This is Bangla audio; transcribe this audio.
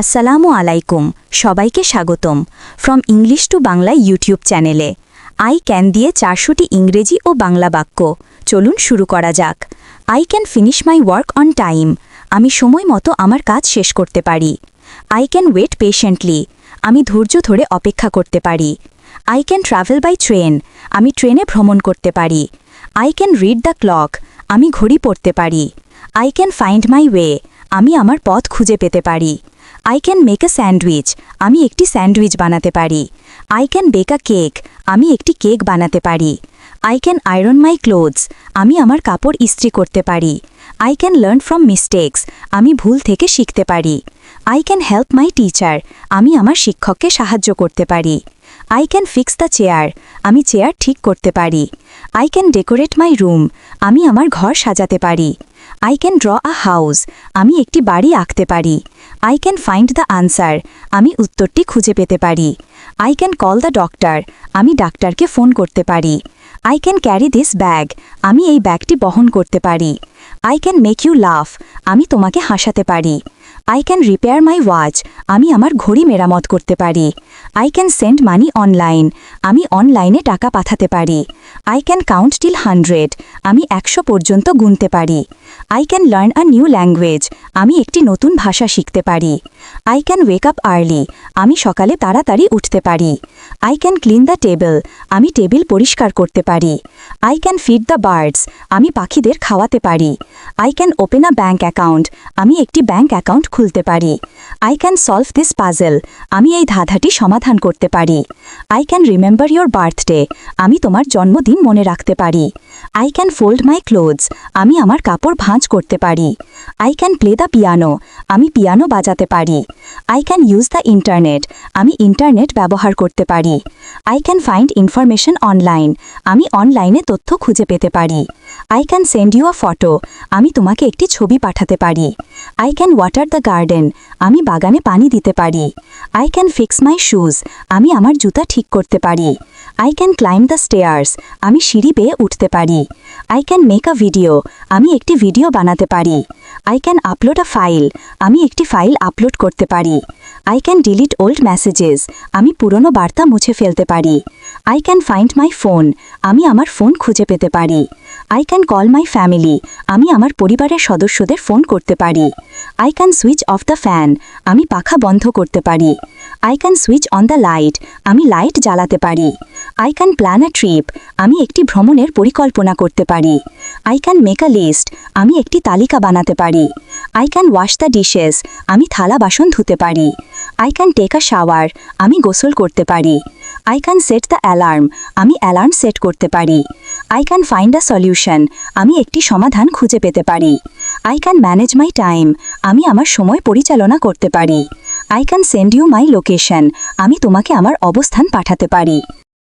আসসালামু আলাইকুম, সবাইকে স্বাগতম from English to Bangla YouTube চ্যানেলে আই ক্যান দিয়ে চারশোটি ইংরেজি ও বাংলা বাক্য। চলুন শুরু করা যাক। I can finish my work on time আমি সময় মতো আমার কাজ শেষ করতে পারি। আই ক্যান ওয়েট পেশেন্টলি আমি ধৈর্য ধরে অপেক্ষা করতে পারি। I can travel by train আমি ট্রেনে ভ্রমণ করতে পারি। I can read the clock আমি ঘড়ি পড়তে পারি। I can find my way আমি আমার পথ খুঁজে পেতে পারি। I can make a sandwich আমি একটি স্যান্ডউইচ বানাতে পারি। I can bake a cake আমি একটি কেক বানাতে পারি। I can iron my clothes আমি আমার কাপড় ইস্ত্রি করতে পারি। I can learn from mistakes আমি ভুল থেকে শিখতে পারি। I can help my teacher আমি আমার শিক্ষককে সাহায্য করতে পারি। I can fix the chair আমি চেয়ার ঠিক করতে পারি। I can decorate my room আমি আমার ঘর সাজাতে পারি। I can draw a house আমি একটি বাড়ি আঁকতে পারি। I can find the answer আমি উত্তরটি খুঁজে পেতে পারি। I can call the doctor আমি ডাক্তারকে ফোন করতে পারি। I can carry this bag আমি এই ব্যাগটি বহন করতে পারি। আই ক্যান মেক ইউ লাফ আমি তোমাকে হাসাতে পারি। I can repair my watch আমি আমার ঘড়ি মেরামত করতে পারি। I can send money online আমি অনলাইনে টাকা পাঠাতে পারি। I can count till hundred আমি একশো পর্যন্ত গুনতে পারি। I can learn a new language আমি একটি নতুন ভাষা শিখতে পারি। I can wake up early আমি সকালে তাড়াতাড়ি উঠতে পারি। I can clean the table আমি টেবিল পরিষ্কার করতে পারি। I can feed the birds আমি পাখিদের খাওয়াতে পারি। I can open a bank account আমি একটি ব্যাঙ্ক অ্যাকাউন্ট খুলতে পারি। I can solve this puzzle আমি এই ধাঁধাটি সমাধান করতে পারি। I can remember your birthday আমি তোমার জন্মদিন মনে রাখতে পারি। I can fold my clothes আমি আমার কাপড় ভাঁজ করতে পারি। I can play the piano আমি পিয়ানো বাজাতে পারি। I can use the internet আমি ইন্টারনেট ব্যবহার করতে পারি। I can find information online আমি অনলাইনে তথ্য খুঁজে পেতে পারি। I can send you a photo আমি তোমাকে একটি ছবি পাঠাতে পারি। I can water the garden আমি বাগানে পানি দিতে পারি। I can fix my shoes আমি আমার জুতা ঠিক করতে পারি। I can climb the stairs আমি সিঁড়ি বেয়ে উঠতে পারি। I can make a video আমি একটি ভিডিও বানাতে পারি। I can upload a file আমি একটি ফাইল আপলোড করতে পারি। I can delete old messages আমি পুরনো বার্তা মুছে ফেলতে পারি। I can find my phone আমি আমার ফোন খুঁজে পেতে পারি। I can call my family আমি আমার পরিবারের সদস্যদের ফোন করতে পারি। I can switch off the fan আমি পাখা বন্ধ করতে পারি। I can switch on the light আমি লাইট জ্বালাতে পারি। I can plan a trip আমি একটি ভ্রমণের পরিকল্পনা করতে পারি। I can make a list আমি একটি তালিকা বানাতে পারি। I can wash the dishes আমি থালা বাসন ধুতে পারি। I can take a shower আমি গোসল করতে পারি। I can set the alarm আমি অ্যালার্ম সেট করতে পারি। I can find a solution আমি একটি সমাধান খুঁজে পেতে পারি। I can manage my time আমি আমার সময় পরিচালনা করতে পারি। I can send you my location আমি তোমাকে আমার অবস্থান পাঠাতে পারি।